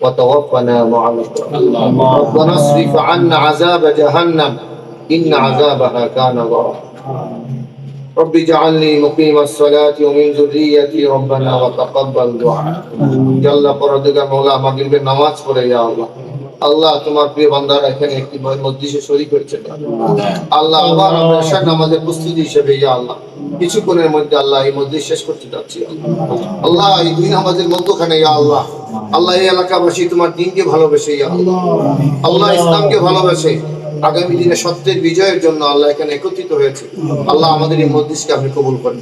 وتوفنا مع الأبرار ربنا اصرف عنا عذاب جهنم. إن عذابها كان غرا رب اجعلني مقيم الصلاة ومن ذريتي ربنا وتقبل دعاء. جل قردك مولا مغرب نماز پڑھے یا আল্লাহ তোমার প্রিয় বান্দারা এখানে একটি মসজিদে সরি করছে আল্লাহ। আবার আমরা এশার নামাজের প্রস্তুতি হিসেবে ইয়া আল্লাহ কিছুক্ষণের মধ্যে আল্লাহ এই মধ্যে শেষ করতে যাচ্ছি। আল্লাহ এই দুই নামাজের মধ্যখানে ইয়া আল্লাহ আল্লাহ এই এলাকাবাসী তোমার দিনকে ভালোবেসে ইয়া আল্লাহ। আল্লাহ ইসলামকে ভালোবাসে আগামী দিনে সত্যের বিজয়ের জন্য আল্লাহ এখানে একত্রিত হয়েছে। আল্লাহ আমাদের এই মসজিদকে আপনি কবুল করেন।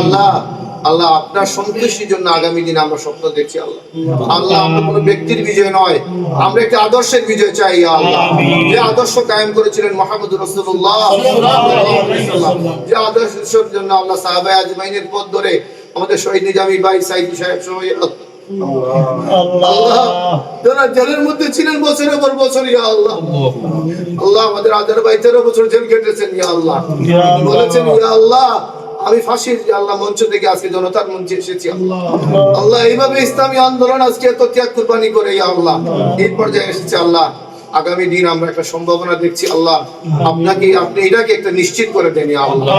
আল্লাহ আল্লাহ আপনার সন্তুষ্টির জন্য আগামী দিনে আমরা স্বপ্ন দেখছি আল্লাহ। আল্লাহ আমরা কোনো ব্যক্তির বিজয় নয় আমরা একটা আদর্শের বিজয় চাই আল্লাহ। যে আদর্শ কায়েম করেছিলেন মোহাম্মদ রসুল্লাহ যে আদর্শের জন্য আল্লাহ সাহাবাই আজমাইনের পথ ধরে আমাদের শহীদ নিজামী ভাই সাইদি সাহেব সবাই আল্লাহ। যারা জেলের মধ্যে ছিলেন বছরের পর বছর ইয়া আল্লাহ। আল্লাহ আমাদের আজার ভাই তেরো বছর জেল কেটেছেন ইয়া আল্লাহ। বলেছেন ইয়া আল্লাহ আমি ফাঁসির আল্লাহ মঞ্চ থেকে আজকে জনতার মঞ্চে এসেছি আল্লাহ। আল্লাহ এইভাবে ইসলামী আন্দোলন আজকে এত ত্যাগ কুরবানি করে ইয়া আল্লাহ। এই পর্যায়ে এসেছে আল্লাহ। আগামী দিন আমরা একটা সম্ভাবনা দেখছি আল্লাহ আপনাকে আপনি এটাকে একটা নিশ্চিত করে দেন আল্লাহ।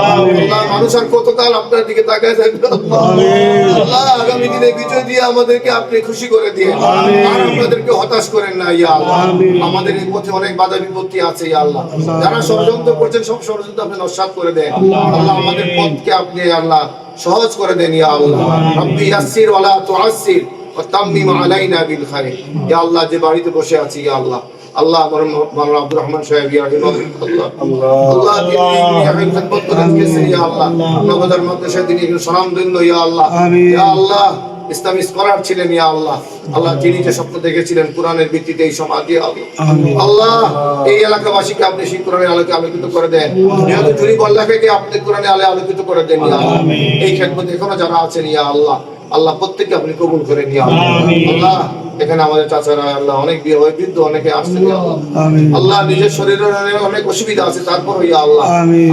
মানুষ আর কতকাল আপনার দিকে তাকায় থাকবে আল্লাহ? আগামী দিনে বিজয় দিয়ে আমাদেরকে আপনি খুশি করে দিয়ে আর আমাদেরকে হতাশ করেন না ইয়া আল্লাহ। আমাদের এই পথে অনেক বাধা বিপত্তি আছে ইয়া আল্লাহ। যারা ষড়যন্ত্র করছেন সব ষড়যন্ত্র আপনি নস্বাত করে দেন। আল্লাহ। আমাদের পথকে আপনি আল্লাহ সহজ করে দেন ইয়া আল্লাহ। রব্বি ইয়াসসির ওয়ালা তুআসসির ওয়া তাম্মিম আলাইনা বিল খাইর। ইয়া আল্লাহ যে বাড়িতে বসে আছি ইয়া আল্লাহ। আল্লাহ মাওলানা আব্দুর রহমান সাহেব ইয়া রাহিমাহুল্লাহ আল্লাহ। তিনি ইয়াহিন খেদমত করেন গেছেন ইয়া আল্লাহ। নগদার মাদ্রাসায় তিনি একজন স্বনামধন্য ইয়া আল্লাহ। ইয়া আল্লাহ ইসলামী স্কলার ছিলেন ইয়া আল্লাহ। আল্লাহ তিনি যে স্বপ্ন দেখেছিলেন কোরআনের ভিত্তিতে এই সমাজ আল্লাহ। এই এলাকাবাসীকে আপনি সেই কোরআনের আলোকে আলোকিত করে দেন। যেহেতু জুরি বল্লাকে আপনি কোরআনের আলো আলোকিত করে দেন ইয়া আল্লাহ। এই খেদমত এখনও যারা আছেন ইয়া আল্লাহ। আল্লাহ প্রত্যেককে আপনি কবুল করে নিয়ে আল্লাহ এখানে আমাদের চাচারা আল্লাহ অনেক বিয়ে হয়ে বৃদ্ধ অনেকে আসছেন। আল্লাহ আল্লাহ নিজের শরীরের অনেক অসুবিধা আছে তারপরও ইয়া আল্লাহ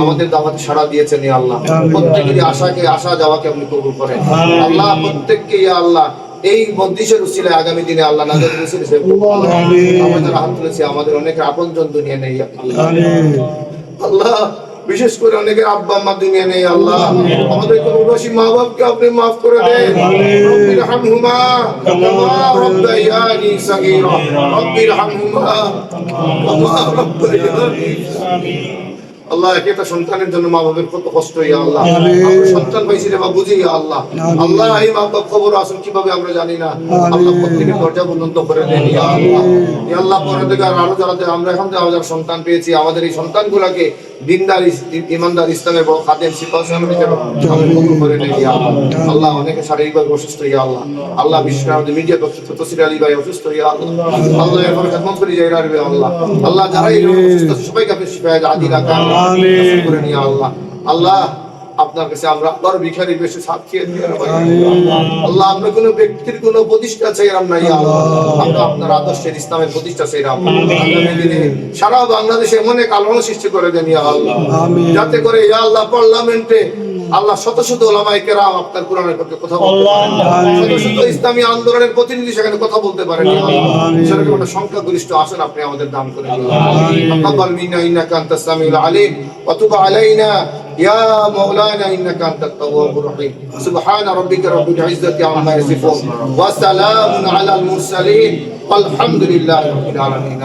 আমাদের দাওয়াতে সাড়া দিয়েছেন ইয়া আল্লাহ। প্রত্যেকেরই আশাকে আসা যাওয়াকে আপনি কবুল করেন। আল্লাহ প্রত্যেককে ইয়া আল্লাহ এই মধ্যিশের উসিলায় আগামী দিনে আল্লাহ নাজাত উসিল আমাদের হাত তুলেছি আমাদের অনেক আপনজন দুনিয়া নেই আল্লাহ বিশেষ করে অনেকের আব্বা আম্মা দুনিয়া নেই আল্লাহ। আমাদের উদাসী মা বাপকে আপনি মাফ করে দেন। রব্বির কামা রব্বায়ানি সাগীরা। রব্বির হামহুমা কামা রব্বায়ানি আল্লাহ এক একটা সন্তানের জন্য মা বাবার কত কষ্ট ইয়া আল্লাহ। সন্তান পাইছি রে বা বুঝি ইয়া আল্লাহ। আল্লাহ এই মা খবর আসল কীভাবে আমরা জানি না। আল্লাহ প্রত্যেকের দরজা বন্ধ করে দেন ইয়া আল্লাহ। ইয়া আল্লাহ পরে থেকে আর আমরা এখন যে আমাদের সন্তান পেয়েছি আমাদের এই সন্তানগুলোকে দিনদার ইমানদার ইসলামের বড় খাদেম আল্লাহ অনেকে শারীরিকভাবে অসুস্থ ইয়া আল্লাহ। আল্লাহ আমাদের মিডিয়া তসির আলী ভাই অসুস্থ ইয়া আল্লাহ। আল্লাহ এখন খেদমত করে যাই রাখবে আল্লাহ। আল্লাহ যারা এই অসুস্থ আছে, সবাইকে আপনি শিফায় আদি রাখা করে নিয়ে আল্লাহ। আল্লাহ আপনার কাছে আমরা আবার ভিখারি বেশি সাক্ষী আল্লাহ আমরা কোন ব্যক্তির কোন প্রতিষ্ঠা চাইলাম না আমরা আপনার আদর্শের ইসলামের প্রতিষ্ঠা চাইলাম। সারা বাংলাদেশ এমন এক আলোড়ন সৃষ্টি করে দেন ইয়া আল্লাহ। যাতে করে ইয়া আল্লাহ পার্লামেন্টে আল্লাহ শত শত ওলামাই কেরাম আপনার কোরআনের পক্ষে কথা বলতে শত শত ইসলামী আন্দোলনের প্রতিনিধি সেখানে কথা বলতে পারেন সেরকম একটা সংখ্যাগরিষ্ঠ আসন আপনি আমাদের দান করে আল্লাহ আল্লাহ মিনা ইন্নাকা আনতাস সামিউল আলিম ওয়া তুব আলাইনা يا مولانا إنك أنت التواب الرحيم. سبحان ربك رب العزة عما يصفون. وسلام على المرسلين. والحمد لله رب العالمين.